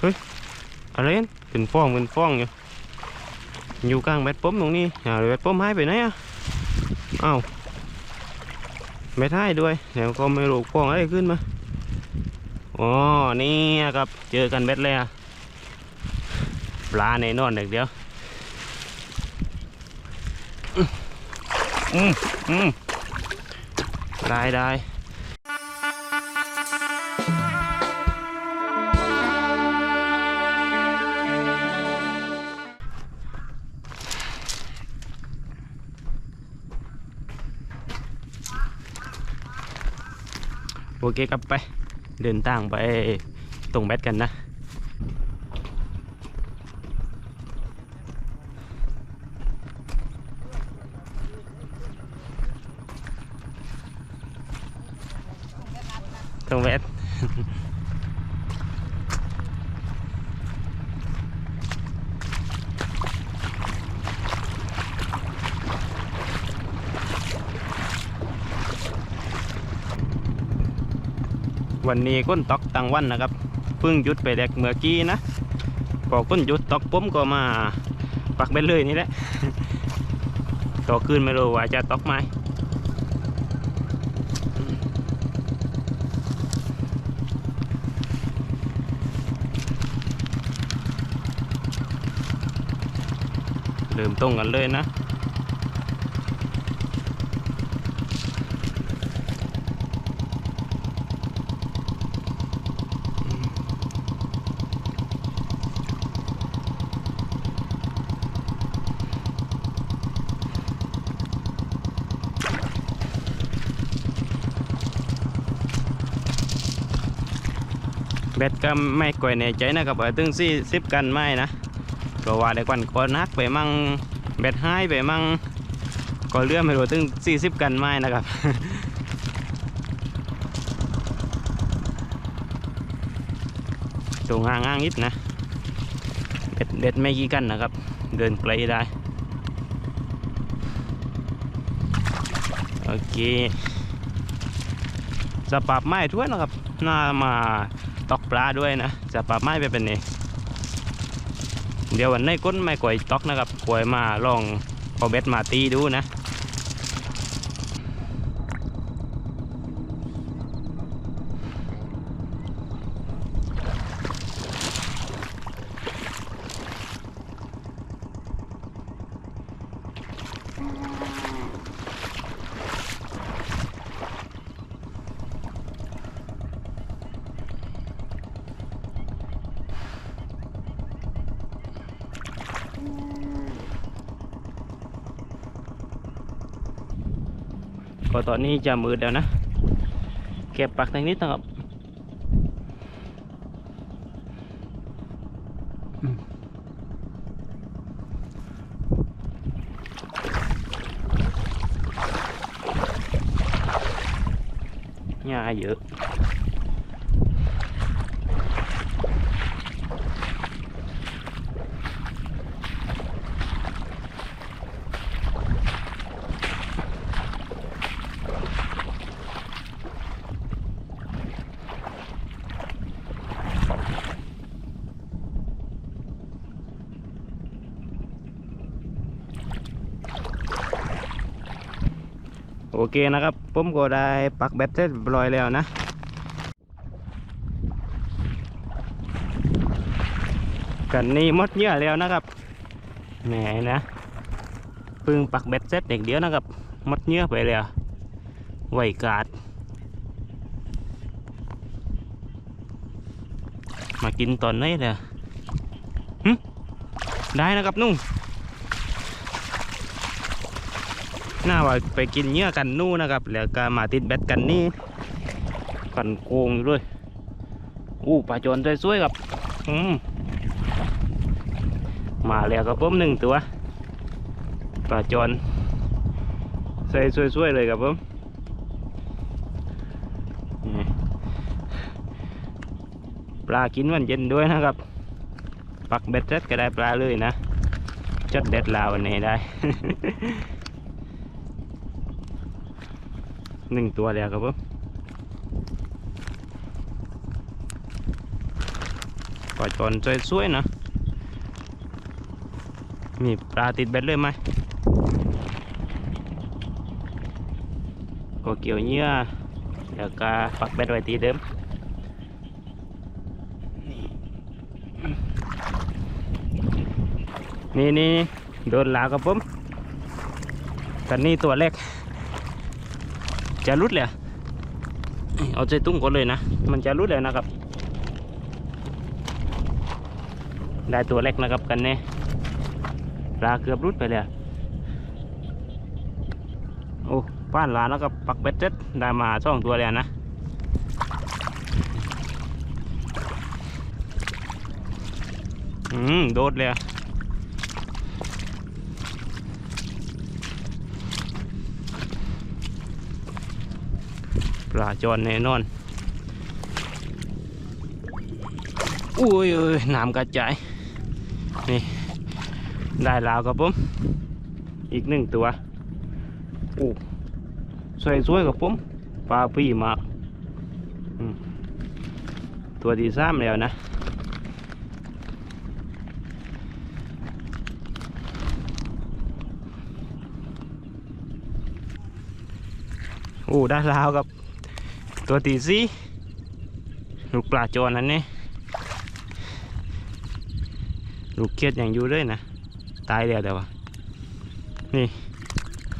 เฮ้ยอะไรนั่นเป็นฟองเป็นฟองอยู่อยู่กลางแบตปั๊มตรงนี้หาแบตปั๊มหายไปไหนอะอ้าวไม่ท้ายด้วยเดี๋ยวก็ไม่รู้ฟองอะไรขึ้นมาอ๋อนี่ครับเจอกันแบตเลยอะปลาในนอนเด็กเดียวอืมอืมได้ได้ โอเคครับไป เดินทางไปตรงแบดกันนะตรงแบด วันนี้ก้นตอกตังวันนะครับเพิ่งหยุดไปแดกเมื่อกี้นะพอก้นหยุดตอกผมก็มาปักเบ็ดเลยนี่แหละต่อคืนไม่รู้ว่าจะตอกไหมเริ่มต้งกันเลยนะ เบ็ดก็ไม่ก่อยแน่ใจนะครับว่าถึงสี่สิบกันไม่นะก็ว่าได้กวันก็นักไปมั่งเบ็ดหายไปมั่งก็เลื่อไม่รู้ถึงสี่สิบกันไม่นะครับตัวง่างง่างนิดนะเบ็ดเด็ดไม่กี่กันนะครับ เดินไกลได้ โอเคสภาพไม้ทั่วนะครับน่ามา ตอกปลาด้วยนะ จะปลาไม้ไปเป็นนี่เดี๋ยววันนี้ก้นไม่กวยตอกนะครับกวยมาลองเอาเบ็ดมาตีดูนะ ก็ตอนนี้จะมืดแล้วนะ เก็บปักทางนี้นะครับหญ้าเยอะ โอเคนะครับ ผมก็ได้ปักแบตเสร็จเรียบร้อยแล้วนะกันนี้มดเยอะแล้วนะครับแหมนะเพิ่งปักแบตเสร็จเด็กเดียวนะครับมดเยอะไปแล้วไวกาด มากินตอนไหนเลยหึได้นะครับนุ่ง น่าว่าไปกินเนื้อกันนู่นนะครับ แล้วก็มาติดแบตกันนี่กันโกงด้วยอู้ปลาจนสวยๆครับอืมมาแล้วครับผมหนึ่งตัวปลาจนใส่สวยๆเลยครับผมนี่ปลากินวันเย็นด้วยนะครับ ปักเบ็ดเสร็จก็ได้ปลาเลยนะจดเด็ดลาววันนี้ได้ หนึ่งตัวแล้วครับผมปลาจอนสวยๆนะมีปลาติดเบ็ดเลยไหมก็เกี่ยวเหยื่อแล้วก็ปักเบ็ดไว้ที่เดิมนี่นี่โดนหลากับผมกันนี่ตัวเล็ก จะรุดเลยเอาใจตุ้งก่อนเลยนะ มันจะรุดเลยนะครับ ได้ตัวเล็กนะครับกันเนี่ยปลาเกือบรุดไปเลยโอ้ป้านหลานแล้วก็ปักเบ็ดเจ็ดได้มาสองตัวเลยนะอืมโดดเลย ปลาจอนแน่นอนอุ้ยน้ำกระจายนี่ได้แล้วครับผมอีกหนึ่งตัวโอ้สวยสวยๆกับผมปลาพี่มากตัวที่สามแล้วนะโอ้ได้แล้วครับ ตัวตีสี่ลูกปลาจอนนั่นนี่ลูกเครียดอย่างอยู่เลยนะ ตายแล้วแต่ว่านี่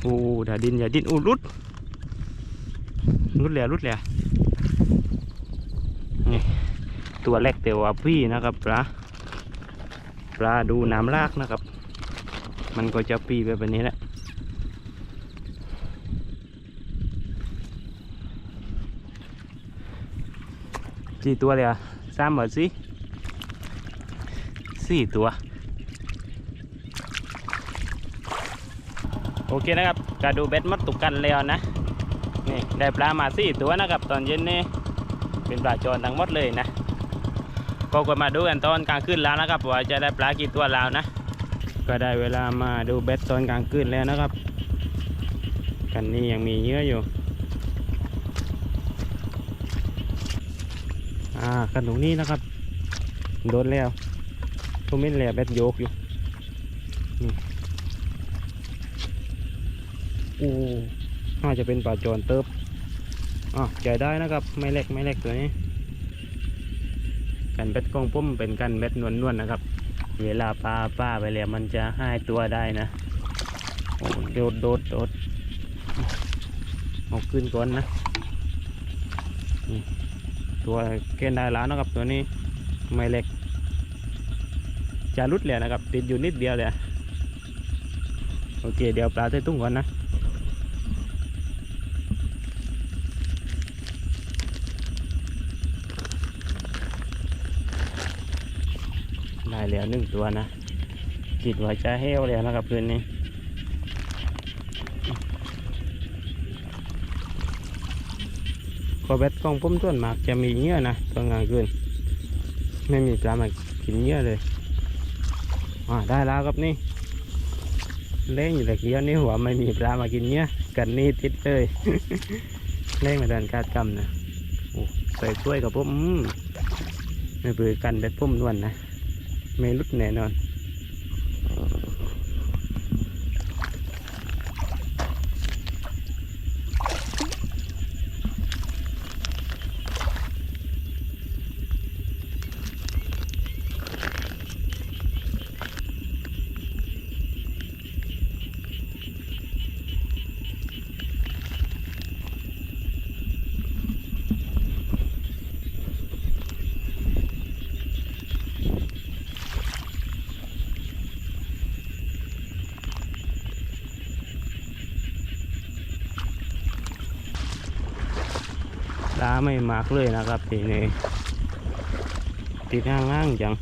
โอ้ด่าดินอย่าดินอู้รุดรุดแล้วรุดแล้วนี่ตัวเล็กแต่ว่าพี่นะครับปลาปลาดูน้ำลากนะครับ มันก็จะปีไปแบบนี้แหละ กี่ตัวเลยอะสามหมือนสิสี่ตัว โอเคนะครับกระดูเบ็ดมัดตุกกันแล้วนะ นี่ได้ปลามาสี่ตัวนะครับ ตอนเย็นนี่เป็นปลาจรทั้งหมดเลยนะก็กดมาดูกันตอนกลางคืนแล้วนะครับว่าจะได้ปลากี่ตัวแล้วนะ ก็ได้เวลามาดูเบ็ดตอนกลางคืนแล้วนะครับ กันนี้ยังมีเยอะอยู่ อ่ากันตรงนี้นะครับ โดนแล้วทุมินแล้วเบ็ดโยกอยู่นี่โอ้น่าจะเป็นปลาจอนเติบอะใจได้นะครับ ไม่เล็กไม่เล็กตัวนี้กันเบ็ดกองปุ้มเป็นกันเบ็ดนวลนวลนะครับ เวลาปลาป้าไปแล้วมันจะให้ตัวได้นะโอ้โดดโดดโดดเอาขึ้นก่อนนะ ตัวเกณฑ์ได้แล้วนะครับ ตัวนี้ไม่เล็ก จะรุดเลยนะครับ ติดอยู่นิดเดียวเลยโอเค เดี๋ยวปลาใส่ตุ้งก่อนนะได้แล้วหนึ่งตัวนะคิดว่าจะเฮวแล้วนะครับคืนนี้ พอเบ็ดกองพุ่มต้นหมากจะมีเงี้ยนะตอนกลางคืนไม่มีปลามากินเงี้ยเลยอ่าได้แล้วครับนี่เล่งอยู่ต่เกี้ยวนี่หัวไม่มีปลามากินเงี้ยกันนี่ติดเลยเล่งมาเดินกาดกำนะโอ้ใส่ช่วยกับผมอืมไม่เบื่อกันเบ็ดพุ่มนวลนะไม่ลุดแน่นอน ไม่มากเลยนะครับทีนี้ติดห้างๆจัง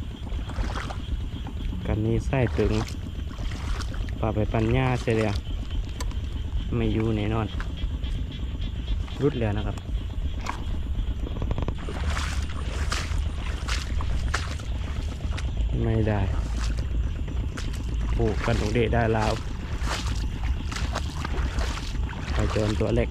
กันนี้ไส้ตึงปลาไปปัญญาเสียแล้วไม่อยู่แน่นอน รุดแล้วนะครับไม่ได้โอ้กันตรงเดได้แล้วไปจนตัวเล็ก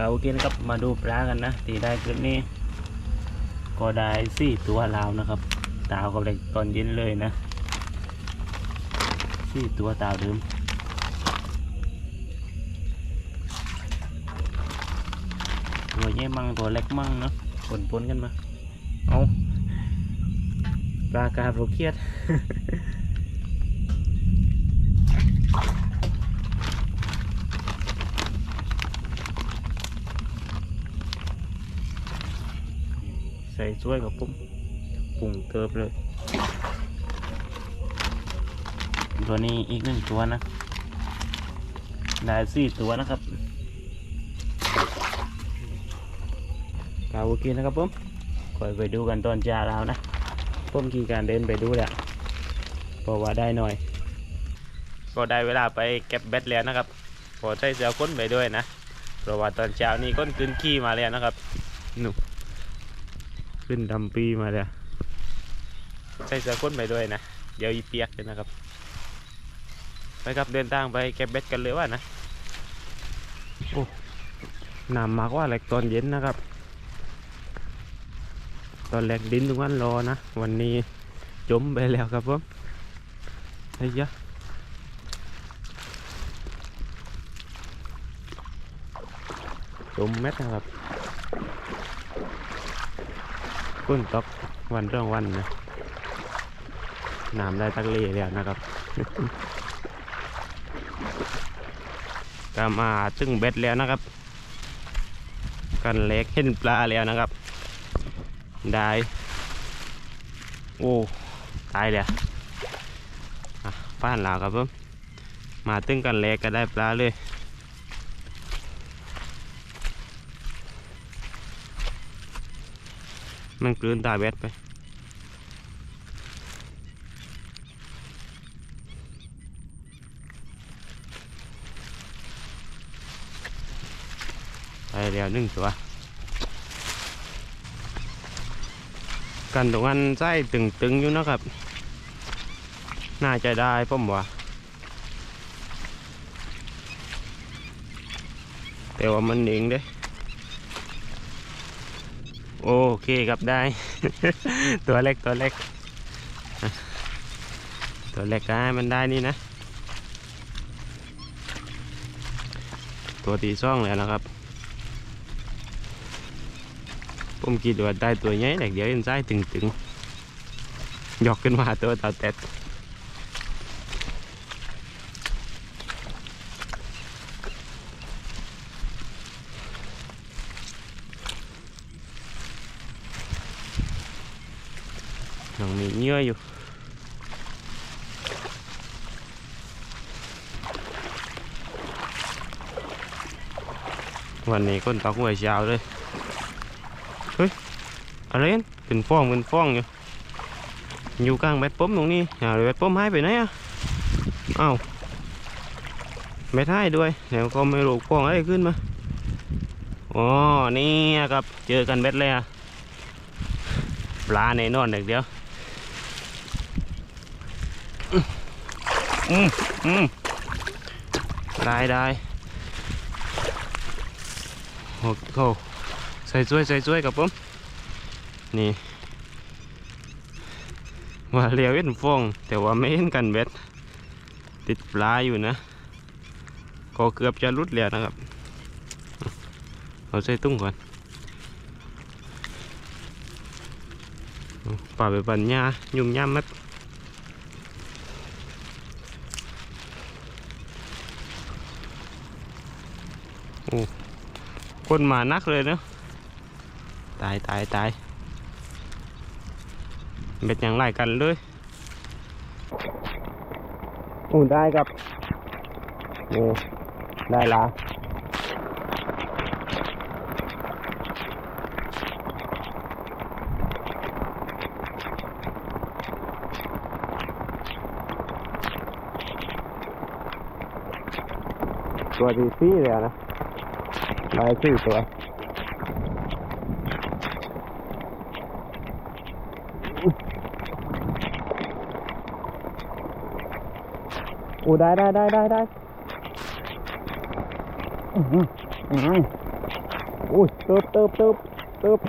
ก็โอเคนะครับมาดูปลากันนะตีได้คืนนี้ ก็ได้สี่ตัวลาวนะครับตาวกับเล็กตอนเย็นเลยนะสี่ตัวตาวเดิมตัวใหญ่มั่งตัวเล็กมั่งเนาะปนปนกันมาเอาปลากาโปรเครียด ใส่ช่วยกับปุ้มปรุงเติบเลย ตัวนี้อีกหนึ่งตัวนะได้สี่ตัวนะครับกาวโอเคนะครับผมคอยไปดูกันตอนจ้าแล้วนะผมขี่การเดินไปดูแหละเพราะว่าได้หน่อย ก็ได้เวลาไปเก็บเบ็ดแล้วนะครับพอใช้เสือก้นไปด้วยนะเพราะว่าตอนเช้านี้ก้นขึ้นขี้มาแล้วนะครับหนุ ขึ้นดำปีมาแล้วใช้เสือก้นไปด้วยนะ เดี๋ยวอีเปียกเลยนะครับ ไปครับเดินทางไปเก็บเบ็ดกันเลยว่านะ โอ้น้ำมากว่าแหลกตอนเย็นนะครับ ตอนแรกดินทุกวันรอนะ วันนี้จมไปแล้วครับผมไอ้ยะจมเม็ดนะครับ กุ้นตกวันเรื่องวันนะน้ำได้ตักเลีแล้วนะครับ ก็มาตึงเบ็ดแล้วนะครับ กันเล็กเห็นปลาแล้วนะครับ ได้ โอ้ตายเลยอะป้านหลาวครับผมมาตึงกันเล็กก็ได้ปลาเลย มันกลืนตาเบ็ดไป ไปแล้วหนึ่งตัว กันตรงนั้นไส้ตึงๆอยู่นะครับ น่าจะได้ผมว่าแต่ว่ามันหนิงเด้ โอเคครับได้ ตัวเล็กตัวเล็ก ตัวเล็กได้มันได้นี่นะ ตัวตีซ่องแล้วนะครับผมคิดว่าได้ตัวใหญ่เด็กเดี๋ยวเอ็นไส้ตึงตึงๆยกขึ้นมาตัวเต่าแตด ยังมีเนื้ออยู่วันนี้คนตกหัวเช้าเลยเฮ้ยอะไรกันเป็นฟองเป็นฟองอยู่อยู่กลางแบตปั๊มตรงนี้หาเลยแบตปั๊มหายไปไหนอะอ้าวแบตหายด้วยแล้วก็ไม่รู้ฟองอะไรขึ้นมาอ๋อนี่ครับเจอกันแบตเลยอะปลาในนอนเด็กเดียว อืมอืมได้ได้โอ้โหใส่ช่วยใส่ช่วยกับผมนี่ว่าเรียวเห็นฟอง แต่ว่าไม่เห็นกันเบ็ดติดปลาอยู่นะก็เกือบจะรุดแล้วนะครับเอาใส่ตุ้งก่อนป่าไปปันหญ้ายุ่มย่ำมัด โอ้คนมานักเลยเนาะตายตายตายเบ็ดอย่างไรกันเลยโอ้ได้ครับนี่ได้ละตัวที่สี่เลยนะ ได้สี่ตัวโอ้ได้ได้ได้ได้ได้อื้อหืออืมอุ้ยเติบเติบเติบเติบเ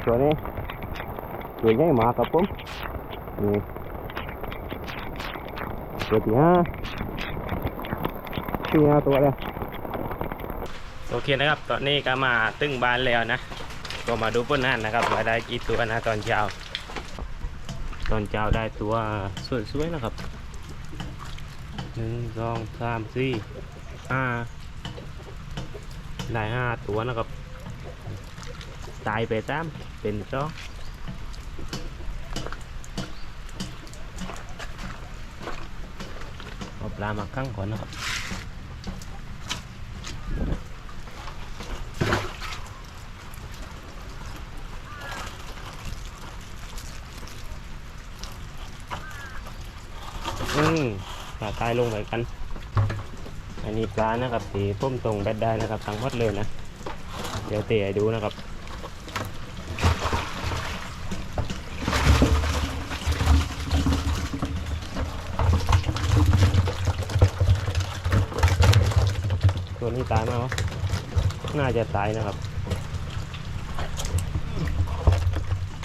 ติบครับเติบตัวใหญ่ตัวใหญ่มันจะรุดแหละเอาเตะตุ้งก่อนเอาเตะตุ้งก่อนอืมมันเกือบจะรุดแล้วตัวนี้ตัวใหญ่มากครับผมนี่ตัวที่ห้าที่ห้าตัวเลยโอเคนะครับ ตอนนี้ก็มาตึ้งบ้านแล้วนะ ก็มาดูผลงานนะครับว่าได้กี่ตัวนะตอนเช้า ตอนเช้าได้ตัวสวยๆนะครับหนึ่งสองสามสี่ห้าได้ห้าตัวนะครับตายไปตาม เป็นจ้อเอาปลามาข้งก่อนนะครับอืมปลาตายลงไปกัน อันนี้ปลานะครับสีพุ่มตรงแบดได้นะครับทั้งหมดเลยนะ เดี๋ยวเตะดูนะครับ ตัวนี้ตายไหมวะน่าจะตายนะครับ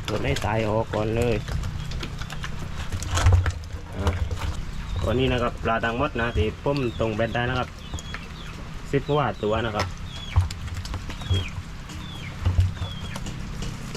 ตัวนี้ตายออกก่อนเลยอ่าตัวนี้นะครับปลาตังมดนะที่พุ่มตรงแบดได้นะครับสิบกว่าตัวนะครับ